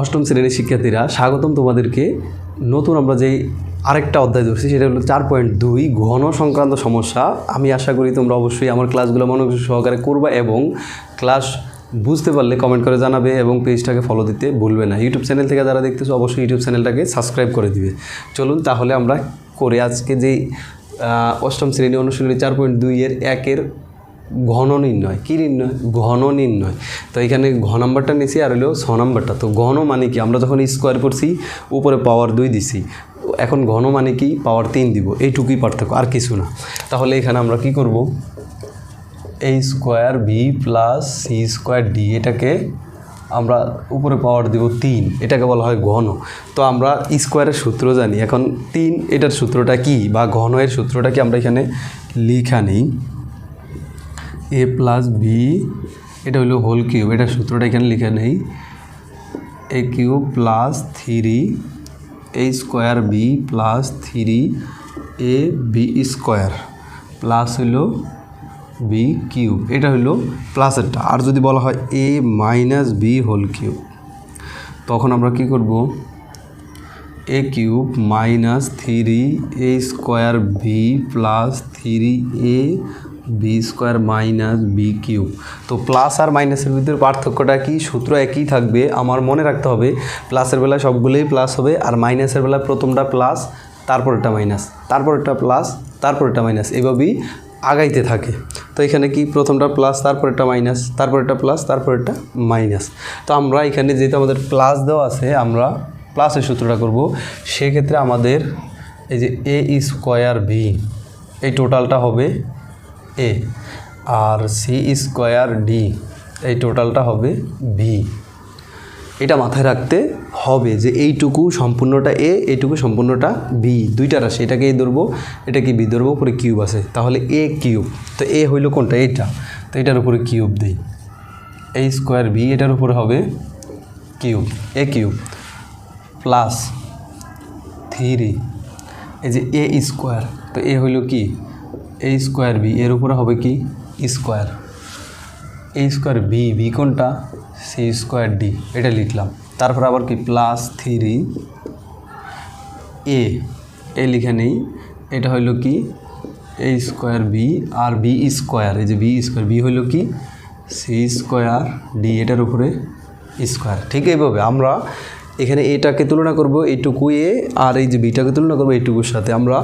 অষ্টম শ্রেণির শিক্ষার্থীরা, স্বাগতম তোমাদেরকে। নতুন আমরা যেই আরেকটা অধ্যায় ধরছি, সেটা হলো চার পয়েন্ট দুই, ঘন সংক্রান্ত সমস্যা। আমি আশা করি তোমরা অবশ্যই আমার ক্লাসগুলো মনোযোগ সহকারে করবা এবং ক্লাস বুঝতে পারলে কমেন্ট করে জানাবে এবং পেজটাকে ফলো দিতে ভুলবে না। ইউটিউব চ্যানেল থেকে যারা দেখতেছো, অবশ্যই ইউটিউব চ্যানেলটাকে সাবস্ক্রাইব করে দিবে। চলুন তাহলে আমরা করে আজকে যেই অষ্টম শ্রেণি অনুশীলনী চার পয়েন্ট দুইয়ের একের ঘন নির্ণয়। কী নির্ণয়? ঘন নির্ণয়। তো এখানে ঘ নাম্বারটা নিছি আর হলো ছ নাম্বারটা। তো ঘন মানে কি? আমরা যখন স্কোয়ার করছি, উপরে পাওয়ার দুই দিছি। এখন ঘন মানে কি? পাওয়ার তিন দিব। এইটুকুই পার্থক্য, আর কিছু না। তাহলে এখানে আমরা কি করব? এই square B plus C square D এটাকে আমরা উপরে পাওয়ার দিব তিন। এটাকে বলা হয় ঘন। তো আমরা স্কোয়ারের সূত্র জানি। এখন তিন, এটার সূত্রটা কি? বা ঘন এর সূত্রটা কি আমরা এখানে লিখা নেই। এ প্লাস বি এটা হলো হোল কিউব এটার সূত্রটা এখানে লিখে নেই। A cube plus three A square B plus three A B square plus হলো বি কিউব এটা হলো প্লাসেরটা আর যদি বলা হয় A minus B whole cube তখন আমরা কি করব? A cube minus three A square B plus three A B square minus B cube তো প্লাস আর মাইনাসের ভিতরে পার্থক্যটা কি? সূত্র একই থাকবে। আমার মনে রাখতে হবে প্লাসের বেলা সবগুলোই প্লাস হবে আর মাইনাসের বেলায় প্রথমটা প্লাস তারপরটা মাইনাস তারপরটা প্লাস তারপরটা মাইনাস এভাবেই আগাইতে থাকে। তো এখানে কি? প্রথমটা প্লাস তারপরেরটা মাইনাস তারপরেরটা প্লাস তারপরেরটা মাইনাস তো আমরা এখানে যেহেতু আমাদের প্লাস দেওয়া আছে, আমরা প্লাসের সূত্রটা করব। সেক্ষেত্রে আমাদের এই যে এ স্কোয়ার ভি এই টোটালটা হবে এ আর সি স্কোয়ার ডি এই টোটালটা হবে ভি এটা মাথায় রাখতে হবে যে এইটুকু সম্পূর্ণটা এ এইটুকু সম্পূর্ণটা বি দুইটা রাশি এটাকে এ ধরবো, এটাকে বি ধরবো, উপরে কিউব আছে। তাহলে এ কিউব তো এ হইল কোনটা? এইটা। তো এটার উপরে কিউব দিই। এ স্কোয়ার বি এটার উপরে হবে cube A cube plus three এই যে এ স্কোয়ার তো এ হইল কি? এ স্কোয়ার বি এর উপরে হবে কি? Square A square B B কোনটা? সি স্কোয়ার ডি এটা লিখলাম। তারপর আবার কি? প্লাস থ্রি এ এ লিখে নেই। এটা হইল কি? এ স্কোয়ার বি আর বি স্কোয়ার এই যে বি স্কোয়ার বি হইল কি? সি স্কোয়ার ডি এটার উপরে স্কোয়ার ঠিক এইভাবে আমরা এখানে এটাকে তুলনা করব এইটুকু এ আর এই যে বিটাকে তুলনা করব এইটুকুর সাথে। আমরা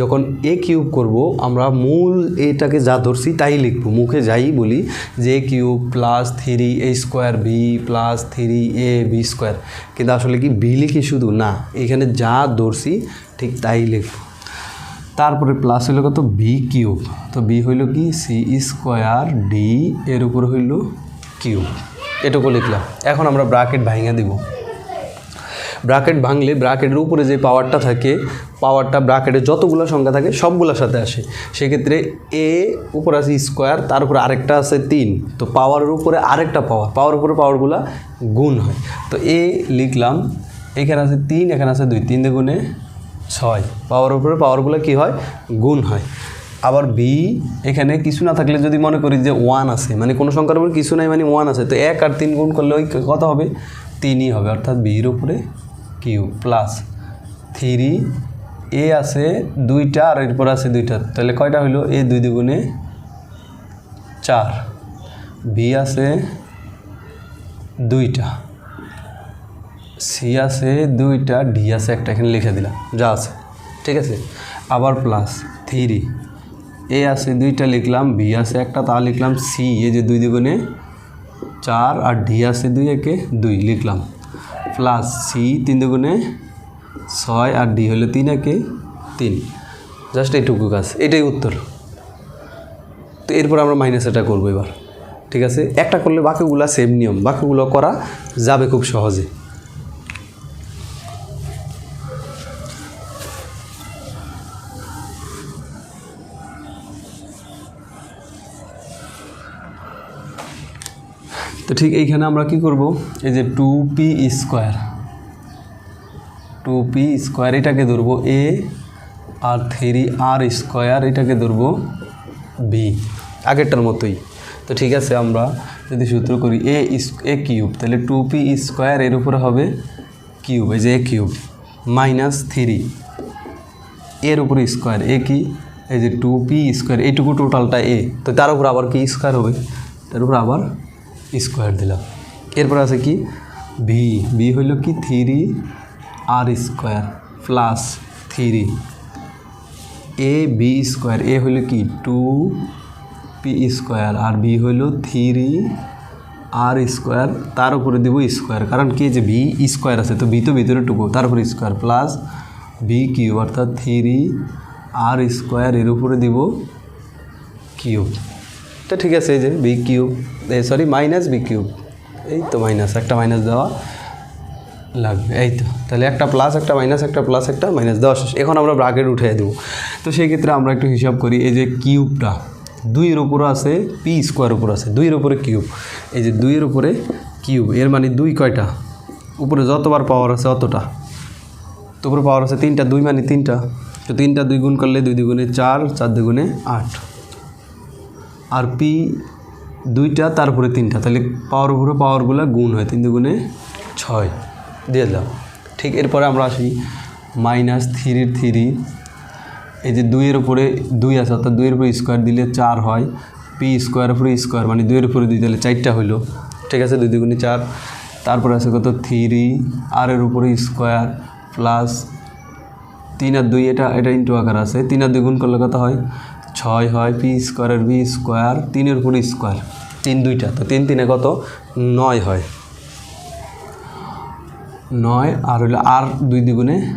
যখন এ কিউব করব, আমরা মূল এটাকে যা ধরছি তাই লিখব। মুখে যাই বলি যে cube plus three A square B plus three A B square. কিন্তু আসলে কি বি লিখি শুধু? না, এখানে যা ধরছি ঠিক তাই লিখব। তারপরে প্লাস হইল কত? B cube. তো বি হইল কি? সি স্কোয়ার ডি এর উপর হইল কিউব। এটুকু লিখলাম। এখন আমরা ব্রাকেট ভাঙা দিব। ব্রাকেট ভাঙলে ব্রাকেটের উপরে যে পাওয়ারটা থাকে পাওয়ারটা ব্রাকেটে যতগুলো সংখ্যা থাকে, সবগুলোর সাথে আসে। সেক্ষেত্রে এ উপরে আছে স্কোয়ার তার উপরে আরেকটা আছে তিন। তো পাওয়ারের উপরে আরেকটা পাওয়ার পাওয়ার উপরে পাওয়ারগুলো গুণ হয়। তো এ লিখলাম, এখানে আছে তিন, এখানে আছে দুই, তিন দুগুণে ছয়। পাওয়ার উপরে পাওয়ারগুলো কি হয়? গুণ হয়। আবার বি এখানে কিছু না থাকলে যদি মনে করি যে ওয়ান আছে মানে কোনো সংখ্যার উপরে কিছু নাই মানে ওয়ান আছে, তো এক আর তিন গুণ করলে ওই কত হবে? তিনই হবে, অর্থাৎ বির উপরে কিউ প্লাস থ্রি এ আছে দুইটা আর এরপর আছে দুইটা। তাহলে কয়টা হইল? এ দুই দুগুণে চার। বি আছে দুইটা। সি আছে দুইটা ডি আছে একটা। এখানে লিখে দিলাম, যা আছে। ঠিক আছে? আবার প্লাস থ্রি এ আছে দুইটা লিখলাম বি আছে একটা, তা লিখলাম সি এ যে দুই দুগুণে চার আর ডি আছে দুই একে দুই লিখলাম। প্লাস সি, তিন দুগুণে ছয় আর ডি হলো তিন একে তিন। জাস্ট এইটুকু কাজ। এটাই উত্তর। তো এরপর আমরা মাইনাস এটা করব এবার। ঠিক আছে? একটা করলে বাকিগুলো সেম নিয়ম। বাকিগুলো করা যাবে খুব সহজে। তো ঠিক এইখানে আমরা কি করব? এই যে two P square two P square এটাকে ধরবো এ আর থ্রি আর স্কোয়ার এটাকে ধরবো বি আগেরটার মতোই। তো ঠিক আছে, আমরা যদি সূত্র করি এ এ কিউব তাহলে টু পি স্কোয়ার এর উপরে হবে কিউব এই যে এ কিউব মাইনাস থ্রি এর উপরে স্কোয়ার এ কি? এই যে টু পি স্কোয়ার এইটুকু টোটালটা এ তো তার উপর আবার কি স্কোয়ার হবে? তার উপর আবার স্কোয়ার দিলাম এরপর আছে কি? ভি ভি হইল কি? Three R square plus three. A, B square. A হইল কি? Two P square. আর বি হইল থ্রি আর স্কোয়ার। তার উপরে দেবো স্কোয়ার। কারণ কি? যে ভি স্কোয়ার আছে, তো ভি তো ভিতরে টুকু তার উপরে স্কোয়ার প্লাস ভি কিউব, অর্থাৎ থ্রি আর স্কোয়ার। এর উপরে দিব কিউব। তো ঠিক আছে, এই যে বি কিউব এই সরি মাইনাস বি কিউব এই তো মাইনাস একটা মাইনাস দেওয়া লাগবে, এই তো। তাহলে একটা প্লাস একটা মাইনাস একটা প্লাস একটা মাইনাস দেওয়া শেষ। এখন আমরা ব্রাকেট উঠে দেবো। তো সেই ক্ষেত্রে আমরা একটু হিসাব করি, এই যে কিউবটা দুইয়ের উপরে আছে পি স্কোয়ার উপর আছে, দুইয়ের উপরে কিউব এই যে দুইয়ের উপরে কিউব এর মানে দুই কয়টা? উপরে যতবার পাওয়ার আছে অতটা। তো উপরে পাওয়ার আছে তিনটা, দুই মানে তিনটা। তো তিনটা দুই গুণ করলে দুই দুগুণে চার চার দুগুণে আট। আর পি দুইটা, তারপরে তিনটা। তাহলে পাওয়ার উপরে পাওয়ারগুলো গুণ হয়, তিন দুগুণে ছয়। দিয়ে দিলাম ঠিক এরপরে আমরা আসি মাইনাস থ্রির থ্রি এই যে দুইয়ের উপরে দুই আছে, অর্থাৎ দুইয়ের উপরে স্কোয়ার দিলে চার হয়। পি স্কোয়ার উপরে স্কোয়ার মানে দুইয়ের উপরে দুই, তাহলে চারটা হইল। ঠিক আছে, দুই দুগুণে চার। তারপরে আছে কত? থ্রি আর এর উপরে স্কোয়ার প্লাস তিন আর দুই, এটা এটা ইন্টু আকার আছে। তিন আর দুই গুণ করলে কত হয়? ছয় হয় পি স্কোয়ারের বি স্কোয়ার, তিনের উপরে স্কোয়ার। তিন দুইটা। তো তিন তিনে কত? নয় হয়। নয় আর হইল আর দুই দ্বিগুণে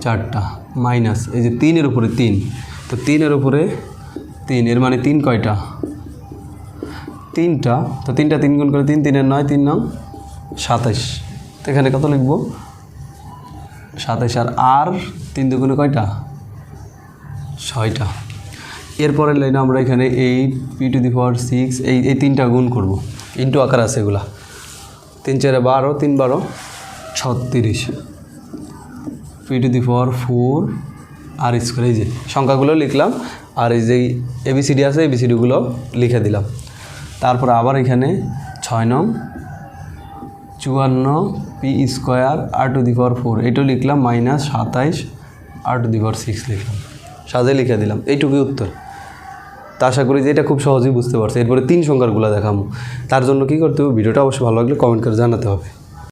চারটা, মাইনাস। এই যে তিনের উপরে তিন। তো তিনের উপরে তিন, এর মানে তিন কয়টা? তিনটা। তো তিনটা তিন গুণ করে তিন, তিনের নয়, তিন নং সাতাইশ। তো এখানে কত লিখব? সাতাইশ আর আর তিন দুগুণে কয়টা? ছয়টা। এরপরের লাইনে আমরা এখানে eight P to the power six এই এই তিনটা গুণ করব। ইন্টু আকার আছে এগুলা। তিন চারে বারো, তিন বারো, ছত্রিশ। P to the power four R square এই যে সংখ্যাগুলো লিখলাম, আর এই যে এবিসিডি আছে এবিসিডিগুলো লিখে দিলাম। তারপর আবার এখানে ছয় নং, চুয়ান্ন P square R to the power four এটাও লিখলাম মাইনাস সাতাইশ আর টু দি পাওয়ার সিক্স লিখলাম। সাজে লিখে দিলাম। এইটুকুই উত্তর। তা আশা করি যে এটা খুব সহজেই বুঝতে পারছে। এরপরে তিন সংখ্যারগুলো দেখাবো তার জন্য কি করতে হবে? ভিডিওটা অবশ্যই ভালো লাগলে কমেন্ট করে জানাতে হবে।